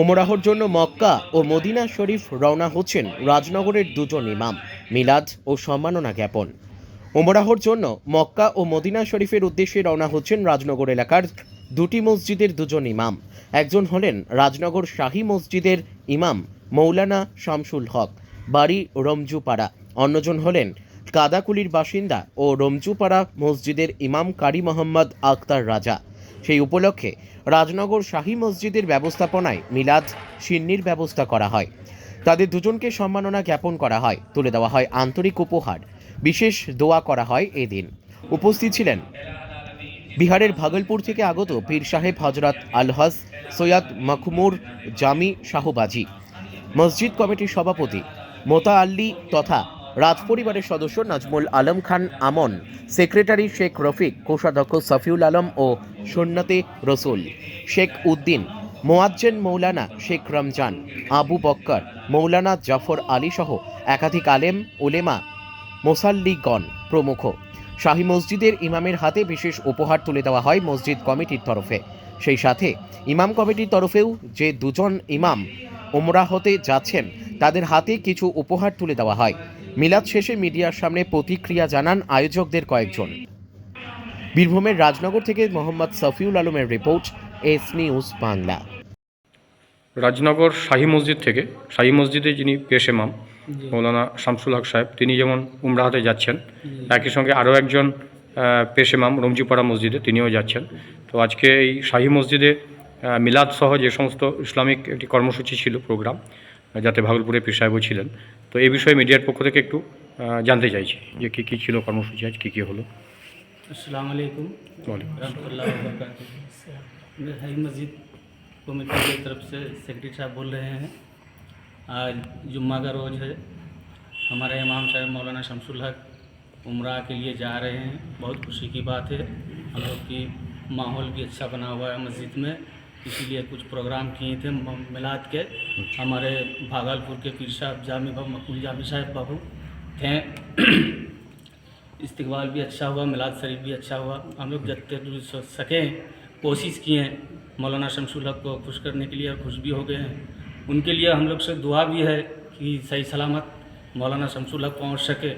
ওমরাহর জন্য মক্কা ও মদিনা শরীফ রওনা হচ্ছেন রাজনগরের দুজন ইমাম। মিলাদ ও সম্মাননা জ্ঞাপন। ওমরাহর জন্য মক্কা ও মদিনা শরীফের উদ্দেশ্যে রওনা হচ্ছেন রাজনগর এলাকার দুটি মসজিদের দুজন ইমাম। একজন হলেন রাজনগর শাহী মসজিদের ইমাম মৌলানা শামসুল হক, বাড়ি রমজুপাড়া। অন্যজন হলেন কাদাকুলির বাসিন্দা ও রমজুপাড়া মসজিদের ইমাম কারি মোহাম্মদ আক্তার রাজা। সেই উপলক্ষে রাজনগর শাহী মসজিদের ব্যবস্থাপনায় মিলাদ সিন্নির ব্যবস্থা করা হয়। তাদের দুজনকে সম্মাননা জ্ঞাপন করা হয়, তুলে দেওয়া হয় আন্তরিক উপহার। বিশেষ দোয়া করা হয় এদিন। উপস্থিত ছিলেন বিহারের ভাগলপুর থেকে আগত পীর সাহেব হজরত আলহাস সৈয়দ মখমুর জামি শাহবাজি, মসজিদ কমিটির সভাপতি মোতা আল্লি তথা রাজ পরিবারের সদস্য নাজমুল আলম খান আমন, সেক্রেটারি শেখ রফিক, কোষাধ্যক্ষ সফিউল আলম ও সুন্নতে রসুল, শেখ উদ্দিন, মোয়াজ্জেন মৌলানা শেখ রমজান, আবু বক্কর, মৌলানা জাফর আলী সহ একাধিক আলেম ওলেমা মোসাল্লিগণ প্রমুখ। শাহী মসজিদের ইমামের হাতে বিশেষ উপহার তুলে দেওয়া হয় মসজিদ কমিটির তরফে। সেই সাথে ইমাম কমিটির তরফেও যে দুজন ইমাম ওমরা হতে যাচ্ছেন, তাদের হাতে কিছু উপহার তুলে দেওয়া হয়। মিলাদ শেষে মিডিয়ার সামনে প্রতিক্রিয়া জানান আয়োজকদের কয়েকজন। বীরভূমের রাজনগর থেকে মোহাম্মদ সফিউল আলমের report S news Bangla. Rajnagar Shahi Masjid থেকে শাহী মসজিদে যিনি পেশ এমাম মৌলানা শামসুল হক সাহেব তিনি যেমন উমরাহাতে যাচ্ছেন একই সঙ্গে আরও একজন পেশ এমাম রমজিপাড়া মসজিদে তিনিও যাচ্ছেন। তো আজকে এই শাহী মসজিদে মিলাদ সহ যে সমস্ত ইসলামিক একটি কর্মসূচি ছিল প্রোগ্রাম যাতে ভাগলপুরে পীর সাহেবও ছিলেন তো এই বিষয়ে মিডিয়ার পক্ষ থেকে একটু আহ, জানতে চাইছি যে কী কী ছিল কর্মসূচি আজ কী কী হলো अस्सलाम वालेकुम বলেন रहमतुल्लाह वबरकातुहू मैं हाई मस्जिद कमेटी की तरफ से सेक्रेटरी साहब बोल रहे हैं आज जुम्मा का रोज़ है हमारे इमाम साहब मौलाना शमसुल हक उम्रा के लिए जा रहे हैं बहुत खुशी की बात है हम लोग की माहौल भी अच्छा बना हुआ है मस्जिद में اسی لیے کچھ پروگرام کیے تھے ملاد کے۔ ہمارے بھاگلپور کے پیر صاحب جامع بابو مقبول جامع صاحب بابو تھے استقبال بھی اچھا ہوا ملاد شریف بھی اچھا ہوا۔ ہم لوگ جتنے دور سکیں کوشش کیے ہیں مولانا شمس الحق کو خوش کرنے کے لیے اور خوش بھی ہو گئے ہیں۔ ان کے لیے ہم لوگ سے دعا بھی ہے کہ صحیح سلامت مولانا شمس الحق پہنچ سکے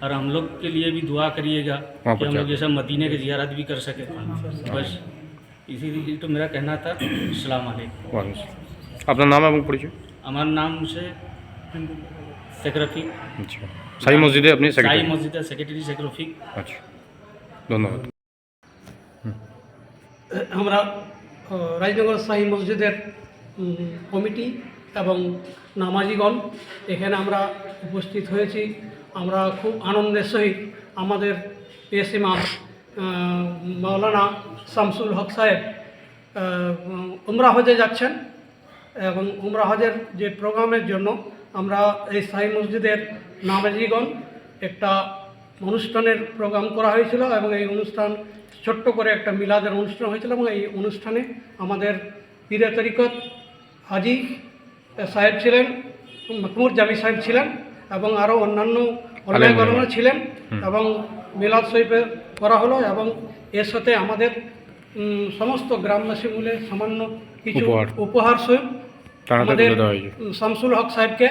اور ہم لوگ کے لیے بھی دعا کریے گا کہ ہم لوگ جیسا مدینہ کی زیارت بھی کر سکیں بس۔ बस इसी तो मेरा कहना था अस्सलाम वालेकुम ওয়ালাইকুম আসসালাম। আপনার নাম এবং পরিচয় हमारा नाम से शेख रफीक আচ্ছা শাহী মসজিদে আপনি शाही সেক্রেটারি मस्जिद है सेक्रेटरी शेख रफीक আচ্ছা ধন্যবাদ আমরা আহ, রাজনগর শাহী মসজিদের উম, কমিটি এবং নামাজিগণ এখানে আমরা উপস্থিত হয়েছি আমরা খুব আনন্দের সহিত আমাদের পেশ ইমাম আহ, Maulana Shamsul Haque Saheb উমরা হজে যাচ্ছেন এবং উমরা হজের যে প্রোগ্রামের জন্য আমরা এই সাই মসজিদের নামাজিগণ একটা অনুষ্ঠানের প্রোগ্রাম করা হয়েছিল এবং এই অনুষ্ঠান ছোট্ট করে একটা মিলাদের অনুষ্ঠান হয়েছিল এবং এই অনুষ্ঠানে আমাদের পীরে তরিকত হাজি সাহেব ছিলেন মকমুর জামি সাহেব ছিলেন এবং আরও অন্যান্য অনেক ছিলেন এবং মিলাদ শরীফে করা হলো এবং এর সাথে আমাদের সমস্ত গ্রামবাসী মিলে সামান্য কিছু উপহার। হাতে আমাদের শামসুল হক সাহেবকে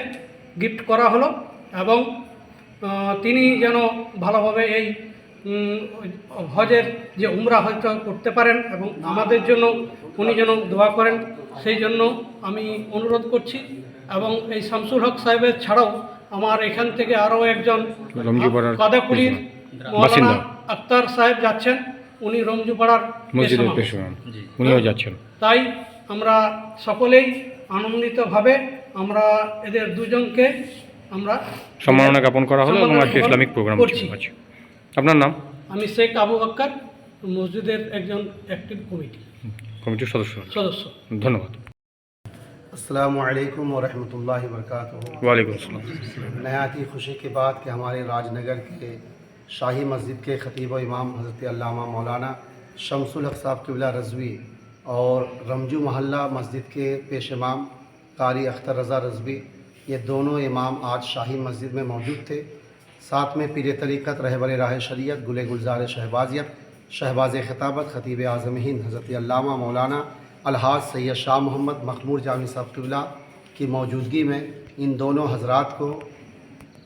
গিফট করা হলো এবং তিনি যেন ভালোভাবে এই হজের যে উমরা হজটা করতে পারেন এবং আমাদের জন্য উনি যেন দোয়া করেন সেই জন্য আমি অনুরোধ করছি এবং এই শামসুল হক সাহেবের ছাড়াও আমার এখান থেকে আরও একজন কাদাকুলির বাসিন্দা। মৌলানা আক্তার সাহেব যাচ্ছেন উনি রমজুপাড়ার মসজিদের পেশওয়ান। পেশোয়ান উনিও যাচ্ছেন তাই আমরা সকলেই আনন্দিতভাবে আমরা এদের দুজনকে আমরা সম্মাননা জ্ঞাপন করা হলো এবং সম্মাননা একটা জ্ঞাপন ইসলামিক প্রোগ্রাম করছি। ছিল আচ্ছা আপনার নাম আমি শেখ আবু বক্কর মসজিদের একজন অ্যাক্টিভ কমিটি কমিটির সদস্য সদস্য ধন্যবাদ अस्सलाम वालेकुम वरहमतुल्लाहि वबरकातुहू ওয়ালাইকুম আসসালাম नहायत ही खुशी की बात कि हमारे राजनगर के شاہی مسجد کے خطیب و امام حضرت علامہ مولانا شمس الحق صاحب قبلہ رضوی اور رمجو محلہ مسجد کے پیش امام قاری اختر رضا رضوی، یہ دونوں امام آج شاہی مسجد میں موجود تھے۔ ساتھ میں پیر طریقت رہبر راہ شریعت، گلے گلزار شہبازیت، شہباز خطابت، خطیب اعظم ہند، حضرت علامہ مولانا الحاظ سید شاہ محمد مخمور جامع صاحب قبلہ کی موجودگی میں ان دونوں حضرات کو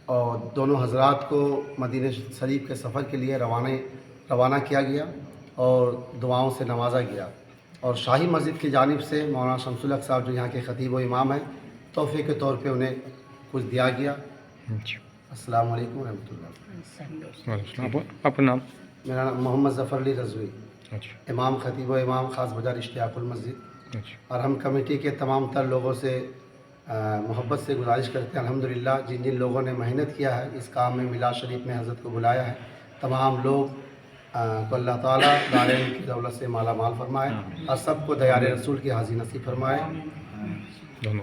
اور دونوں حضرات کو مدینہ شریف کے سفر کے لیے روانہ روانہ کیا گیا اور دعاؤں سے نوازا گیا۔ اور شاہی مسجد کی جانب سے مولانا شمس الق صاحب جو یہاں کے خطیب و امام ہیں تحفے کے طور پہ انہیں کچھ دیا گیا۔ جی۔ السلام علیکم ورحمۃ اللہ۔ اپنا نام؟ میرا نام محمد ظفر علی رضوی۔ اچھا۔ امام خطیب و امام خاص بازار اشتیاق المسجد۔ اچھا۔ اور ہم کمیٹی کے تمام تر لوگوں سے محبت سے گزارش کرتے ہیں الحمدللہ جن جن لوگوں نے محنت کیا ہے اس کام میں ملا شریف میں حضرت کو بلایا ہے تمام لوگ کو اللہ تعالیٰ دارین کی دولت سے مالا مال فرمائے اور سب کو دیار رسول کی حاضی نصیب فرمائے۔ دھنیہ